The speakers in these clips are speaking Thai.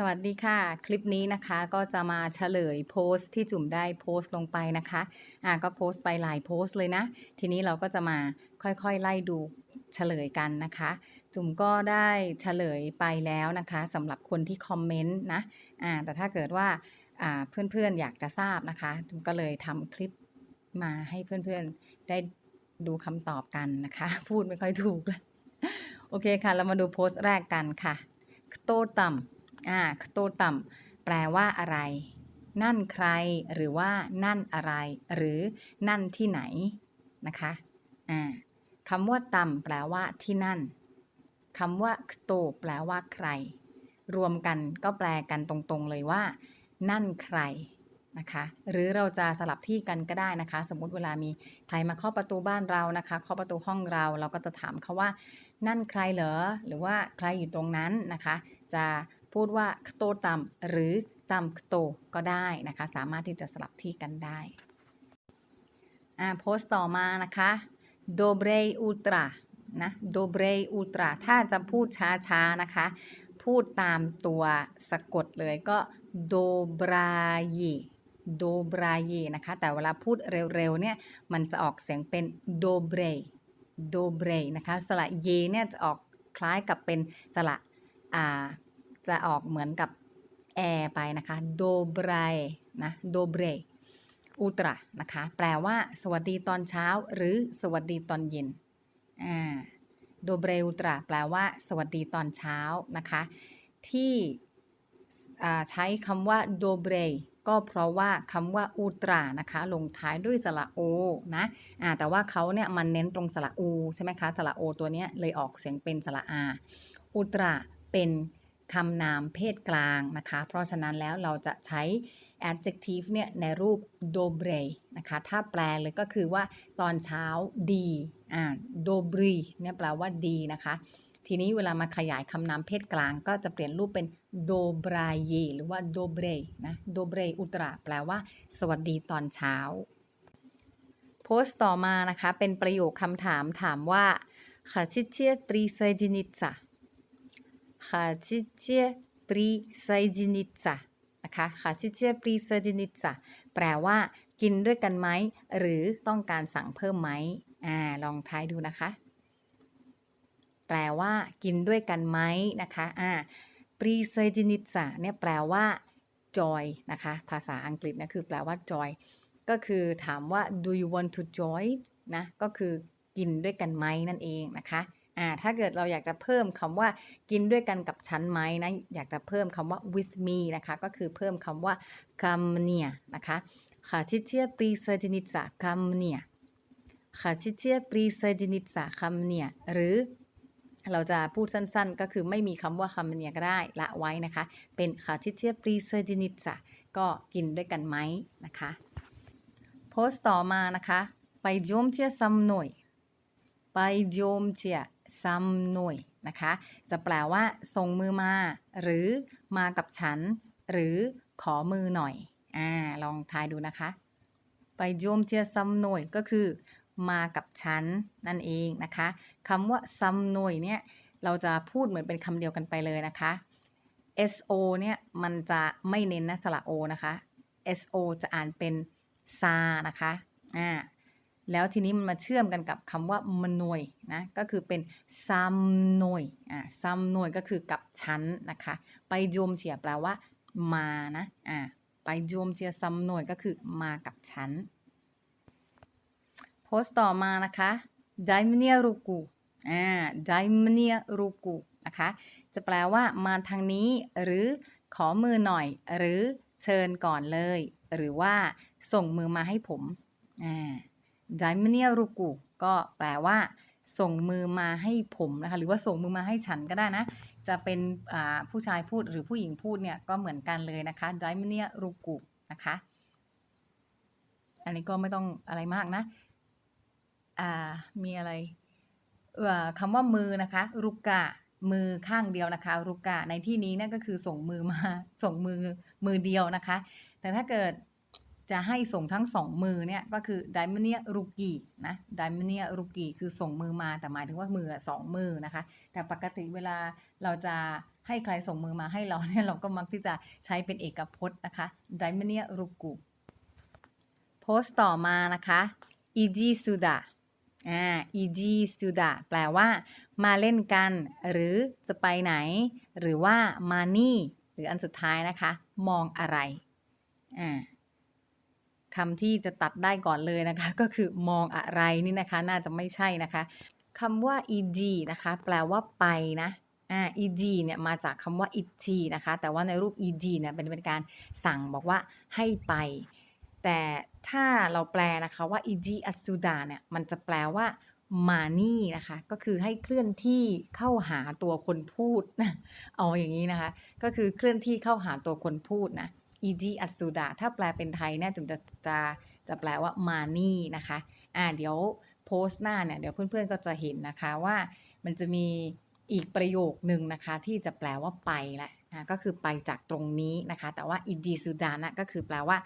สวัสดีค่ะ คลิปนี้นะคะก็จะมาเฉลยโพสต์ที่จุ่มได้โพสต์ลงไปนะคะอ่าก็โพสต์ไปหลายโพสต์เลยนะ ทีนี้เราก็จะมาค่อยๆ ไล่ดูเฉลยกันนะคะ จุ่มก็ได้เฉลยไปแล้วนะคะสำหรับคนที่คอมเมนต์นะอ่าแต่ถ้าเกิดว่าอ่าเพื่อนๆอยากจะทราบนะคะ จุ่มก็เลยทำคลิปมาให้เพื่อนๆได้ดูคำตอบกันนะคะ พูดไม่ค่อยถูกเลยโอเคค่ะ เรามาดูโพสต์แรกกันค่ะ โตต่ำ อ่าโตต่ำแปลว่าอะไร นั่นใคร หรือว่านั่นอะไร หรือนั่นที่ไหนนะคะอ่าคำว่าต่ำแปลว่าที่นั่นคำว่าโตแปลว่าใคร รวมกันก็แปลกันตรงๆเลยว่า นั่นใครนะคะหรือเราจะสลับที่กันก็ได้นะคะ สมมุติเวลามีใครมาเคาะประตูบ้านเรานะคะเคาะประตูห้องเราเราก็จะถามเขาว่า นั่นใครเหรอหรือว่าใครอยู่ตรงนั้นนะคะ จะ พูดว่าโตตัมหรือตัมโตก็ได้นะคะ สามารถที่จะสลับที่กันได้อ่าโพสต์ต่อมานะคะ dobre ultra นะ dobre ultra ถ้าจะพูดช้าๆนะคะ พูดตามตัวสะกดเลยก็ dobraye dobraye นะคะ แต่เวลาพูดเร็วๆเนี่ยมันจะออกเสียงเป็น dobre dobre นะคะ สระเยเนี่ยจะออกคล้ายกับเป็นสระอ่า จะออกเหมือนกับแอร์ไปนะคะ dobre นะ dobre ultra นะคะ แปลว่า สวัสดีตอนเช้า หรือสวัสดีตอนเย็นอ่า dobre ultra แปลว่า สวัสดีตอนเช้านะคะ ที่ใช้คำว่า dobre ก็เพราะว่าคำว่า ultra นะคะ ลงท้ายด้วยสระโอนะอ่าแต่ว่าเขาเนี่ยมันเน้นตรงสระอูใช่ไหมคะสระโอตัวเนี้ยเลยออกเสียงเป็นสระอา ultra เป็น คำนามเพศกลางนะคะ เพราะฉะนั้นแล้วเราจะใช้ adjective เนี่ยในรูป dobre นะคะ ถ้าแปลเลยก็คือว่าตอนเช้าดีอ่า dobry เนี่ยแปลว่าดีนะคะ ทีนี้เวลามาขยายคำนามเพศกลางก็จะเปลี่ยนรูปเป็น dobraye หรือว่า dobre นะ dobre ultra แปลว่า สวัสดีตอนเช้า โพสต์ต่อมานะคะ เป็นประโยคคำถามถามว่า хотите присоединиться хотите присоединиться นะคะ хотите присоединиться แปลว่า กินด้วยกันไหม หรือต้องการสั่งเพิ่มไหมอ่า ลองทายดูนะคะ แปลว่า กินด้วยกันไหมนะคะอ่า присоединиться เนี่ยแปลว่า joy นะคะ ภาษาอังกฤษนะคือแปลว่า joy ก็คือถามว่า do you want to join นะ ก็คือกินด้วยกันไหมนั่นเองนะคะ ่าถ้าเกิดเราอยากจะเพิ่มคำว่ากินด้วยกันกับฉันไหมนะอยากจะเพิ่มคำว่า with me นะคะก็คือเพิ่มคำว่าคำเนี่ยนะคะค่ะที่เทียปรีเซจินิตสาคำเนี่ยค่ะที่เทียปรีเซจินิตสาคำเนี่ยหรือเราจะพูดสั้นๆ ก็คือไม่มีคำว่าคำเนียก็ได้ละไว้นะคะ เป็นคาที่เชียปรีเซจินิตสะก็กินด้วยกันไหมนะคะ โพสต์ต่อมานะคะ ไปโยมเชียซัมหน่อย ไปโยมเชีย ซัมหน่วยนะคะ จะแปลว่าส่งมือมา หรือมากับฉัน หรือขอมือหน่อย อ่า ลองทายดูนะคะ ไปโยมเชียซัมหน่วยก็คือ มากับฉันนั่นเองนะคะคำว่าซัมหน่วยเนี่ยเราจะพูดเหมือนเป็นคำเดียวกันไปเลยนะคะ so เนี่ยมันจะไม่เน้นนะสระ o นะคะ so จะอ่านเป็นซานะคะ อ่า แล้วทีนี้มันมาเชื่อมกันกับคำว่ามนวยนะก็คือเป็นซัมนวยอ่าซัมนวยก็คือกับฉันนะคะ ไปโยมเฉียแปลว่า มานะอ่าไปโยมเฉียซัมนวยก็คือมากับฉันโพสต์ต่อมานะคะไดมเนียรูกูอ่าไดมเนียรูกูนะคะจะแปลว่ามาทางนี้หรือขอมือหน่อย หรือเชิญก่อนเลย หรือว่าส่งมือมาให้ผมอ่า d a i m n i a ruku ก็แปลว่า ส่งมือมาให้ผมนะคะหรือว่าส่งมือมาให้ฉันก็ได้นะ จะเป็นผู้ชายพูดหรือผู้หญิงพูดเนี่ยก็เหมือนกันเลยนะคะ d a i m n i a ruku นะคะ อันนี้ก็ไม่ต้องอะไรมากนะมีอะไรคำว่ามือนะคะ รุกะมือข้างเดียวนะคะ รุกะในที่นี้นั่นก็คือส่งมือมาส่งมือมือเดียวนะคะ แต่ถ้าเกิด จะให้ส่งทั้งสองมือเนี่ยก็คือไดมเนียรุกีนะไดมเนียรุกีคือส่งมือมาแต่หมายถึงว่ามือสองมือนะคะ แต่ปกติเวลาเราจะให้ใครส่งมือมาให้เราเนี่ยเราก็มักที่จะใช้เป็นเอกพจน์นะคะ d a i m n i a ruku โพสต์ต่อมานะคะ iji suda อ่า iji suda แปลว่า มาเล่นกัน หรือจะไปไหน หรือว่ามานี่ หรืออันสุดท้ายนะคะ มองอะไรอ่า คำที่จะตัดได้ก่อนเลยนะคะ ก็คือมองอะไรนี่นะคะ น่าจะไม่ใช่นะคะคำว่า ed นะคะ แปลว่าไปนะอ่า ed เนี่ยมาจากคำว่า it นะคะ แต่ว่าในรูป ed เนี่ยเป็นเป็นการสั่งบอกว่าให้ไป แต่ถ้าเราแปลนะคะว่า ed asuda เนี่ยมันจะแปลว่ามานี่นะคะ ก็คือให้เคลื่อนที่เข้าหาตัวคนพูด เอาอย่างนี้นะคะ ก็คือเคลื่อนที่เข้าหาตัวคนพูดนะ ed asuda ถ้าแปลเป็นไทยเนี่ยจุ๋มจะจะจะแปลว่ามานี่นะคะอ่าเดี๋ยวโพสต์หน้าเนี่ยเดี๋ยวเพื่อนๆก็จะเห็นนะคะว่ามันจะมีอีกประโยคหนึ่งนะคะ ที่จะแปลว่าไปแหละอ่าก็คือไปจากตรงนี้นะคะ แต่ว่า ed suda นะก็คือแปลว่า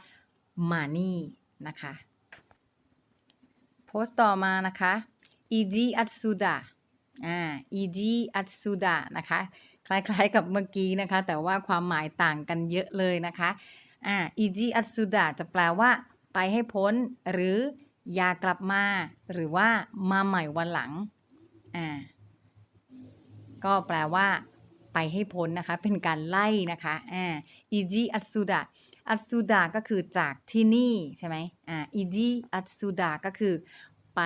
มานี่นะคะโพสต์ต่อมานะคะ ed atsuda อ่า ed atsuda นะคะ คล้ายๆกับเมื่อกี้นะคะ แต่ว่าความหมายต่างกันเยอะเลยนะคะอ่า ed atsuda จะแปลว่า ไปให้พ้น หรืออย่ากลับมา หรือว่ามาใหม่วันหลังอ่าก็แปลว่า ไปให้พ้นนะคะ เป็นการไล่นะคะอ่า ed atsuda อัตสุดาก็คือจากที่นี่ใช่ไหมอ่าอีจีอัตสุดาก็คือไป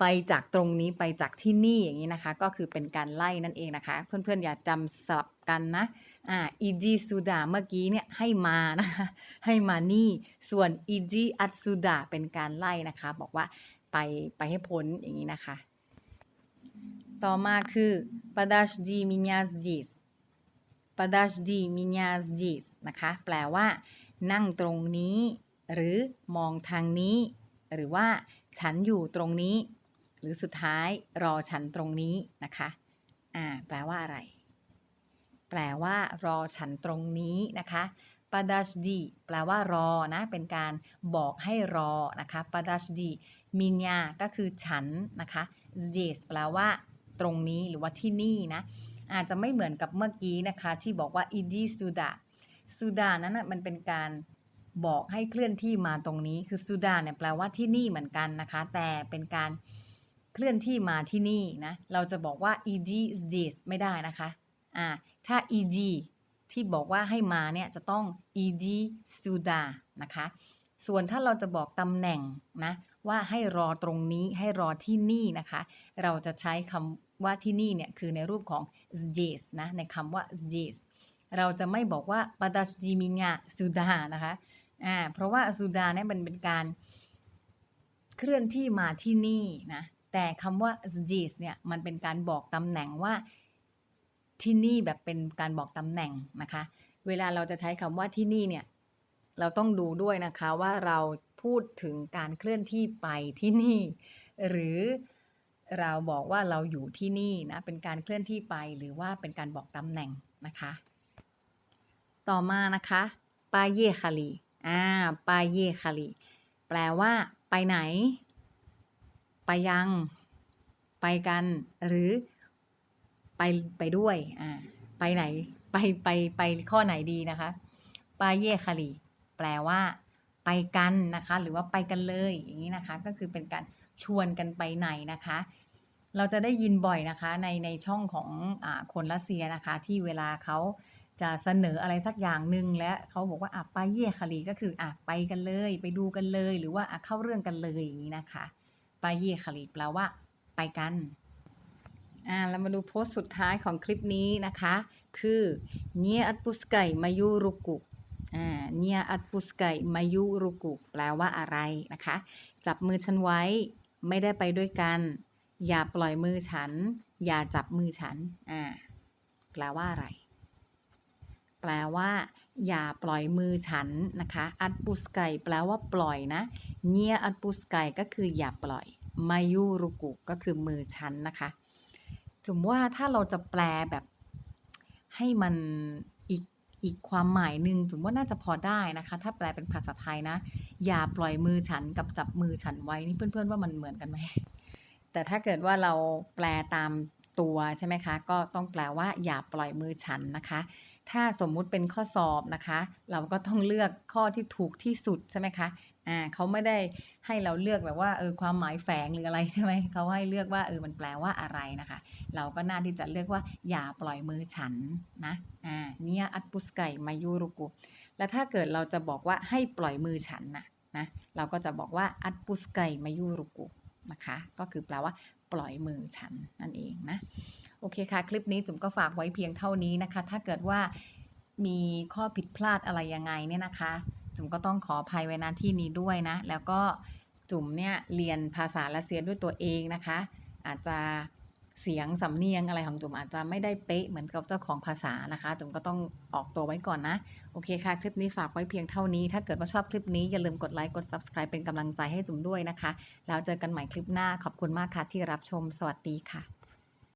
ไปจากตรงนี้ไปจากที่นี่อย่างนี้นะคะ ก็คือเป็นการไล่นั่นเองนะคะ เพื่อนๆอย่าจำสลับกันนะอ่าอิจิสุดาเมื่อกี้เนี่ยให้มานะคะให้มานี่ส่วนอิจิอัตสุดาเป็นการไล่นะคะ บอกว่าไปไปให้พ้นอย่างนี้นะคะ ต่อมาคือปาดัชดีมิญาสดิสปาดัชดีมิญาสดิสนะคะแปลว่า นั่งตรงนี้ หรือมองทางนี้ หรือว่าฉันอยู่ตรงนี้ รือสุดท้ายรอฉันตรงนี้นะคะอ่าแปลว่าอะไร แปลว่ารอฉันตรงนี้นะคะปดัชดีแปลว่ารอนะ เป็นการบอกให้รอนะคะปาดัชดีมินยาก็คือฉันนะคะเดสแปลว่าตรงนี้หรือว่าที่นี่นะ อาจจะไม่เหมือนกับเมื่อกี้นะคะ ที่บอกว่าอิดีสุดาสุดานั้นนะมันเป็นการบอกให้เคลื่อนที่มาตรงนี้ คือสุดาเนี่ยแปลว่าที่นี่เหมือนกันนะคะ แต่เป็นการ เคลื่อนที่มาที่นี่นะ เราจะบอกว่า ed is this ไม่ได้นะคะอ่าถ้า ed ที่บอกว่าให้มาเนี่ยจะต้อง ed suda นะคะ ส่วนถ้าเราจะบอกตำแหน่งนะว่าให้รอตรงนี้ให้รอที่นี่นะคะ เราจะใช้คำว่าที่นี่เนี่ยคือในรูปของ this นะในคำว่า this เราจะไม่บอกว่าปาดัชจิมิงะสุดานะคะอ่าเพราะว่าสุดาเนี่ยมันเป็นการเคลื่อนที่มาที่นี่นะ แต่คำว่า s d i s เนี่ยมันเป็นการบอกตำแหน่งว่าที่นี่แบบเป็นการบอกตำแหน่งนะคะ เวลาเราจะใช้คำว่าที่นี่เนี่ยเราต้องดูด้วยนะคะว่าเราพูดถึงการเคลื่อนที่ไปที่นี่ หรือเราบอกว่าเราอยู่ที่นี่นะเป็นการเคลื่อนที่ไปหรือว่าเป็นการบอกตำแหน่งนะคะ ต่อมานะคะปาเยคาลีอ่าปาเยคาลีแปลว่าไปไหน ไปยัง ไปกัน หรือไปไปด้วยอ่าไปไหน ไปไปไปข้อไหนดีนะคะปาเยคาลีแปลว่า ไปกันนะคะ หรือว่าไปกันเลยอย่างนี้นะคะ ก็คือเป็นการชวนกันไปไหนนะคะ เราจะได้ยินบ่อยนะคะในในช่องของอคนรัสเซียนะคะ ที่เวลาเขาจะเสนออะไรสักอย่างหนึ่งและเขาบอกว่าอะไปเย่คาลีก็คืออะไปกันเลย ไปดูกันเลย หรือว่าอะเข้าเรื่องกันเลยอย่างนี้นะคะ ปเย่คาลีแปลว่า ไปกันอ่าเรามาดูโพสต์สุดท้ายของคลิปนี้นะคะ คือเนียอัตปุสไกมายุรุกุอ่าเนียอัตปุสไกมายุรุกุแปลว่าอะไรนะคะ จับมือฉันไว้ไม่ได้ไปด้วยกัน อย่าปล่อยมือฉัน อย่าจับมือฉันอ่าแปลว่าอะไร แปลว่า อย่าปล่อยมือฉันนะคะ อัดปุสไกแปลว่าปล่อยนะ เนียอัดปุสไกก็คืออย่าปล่อย มายุรุกุก็คือมือฉันนะคะสมมว่าถ้าเราจะแปลแบบให้มันอีกอีกความหมายหนึ่งสมมว่าน่าจะพอได้นะคะ ถ้าแปลเป็นภาษาไทยนะ อย่าปล่อยมือฉันกับจับมือฉันไว้นี่เพื่อนๆว่ามันเหมือนกันไหมแต่ถ้าเกิดว่าเราแปลตามตัวใช่ไหมคะ ก็ต้องแปลว่าอย่าปล่อยมือฉันนะคะ ถ้าสมมุติเป็นข้อสอบนะคะ เราก็ต้องเลือกข้อที่ถูกที่สุดใช่ไหมคะอ่าเขาไม่ได้ให้เราเลือกแบบว่าเออความหมายแฝงหรืออะไรใช่ไหมเขาให้เลือกว่าเออมันแปลว่าอะไรนะคะ เราก็น่าที่จะเลือกว่าอย่าปล่อยมือฉันนะอ่าเนี่ยอัตปุสไกมายูรุกุแล้วถ้าเกิดเราจะบอกว่าให้ปล่อยมือฉันนะนะเราก็จะบอกว่าอัตปุสไกมายูรุกุนะคะ ก็คือแปลว่าปล่อยมือฉันนั่นเองนะ อเคค่ะ คลิปนี้จุ๋มก็ฝากไว้เพียงเท่านี้นะคะ ถ้าเกิดว่ามีข้อผิดพลาดอะไรยังไงเนี่ยนะคะ จุ๋มก็ต้องขออภัยไว้ณที่นี้ด้วยนะ แล้วก็จุ๋มเนี่ยเรียนภาษารัสเซียด้วยตัวเองนะคะ อาจจะเสียงสำเนียงอะไรของจุ๋มอาจจะไม่ได้เป๊ะเหมือนกับเจ้าของภาษานะคะจุ๋มก็ต้องออกตัวไว้ก่อนนะ โอเคค่ะ คลิปนี้ฝากไว้เพียงเท่านี้ ถ้าเกิดว่าชอบคลิปนี้อย่าลืมกดไลค์กด subscribe เป็นกำลังใจให้จุ๋มด้วยนะคะ แล้วเจอกันใหม่คลิปหน้าขอบคุณมากค่ะที่รับชม สวัสดีค่ะ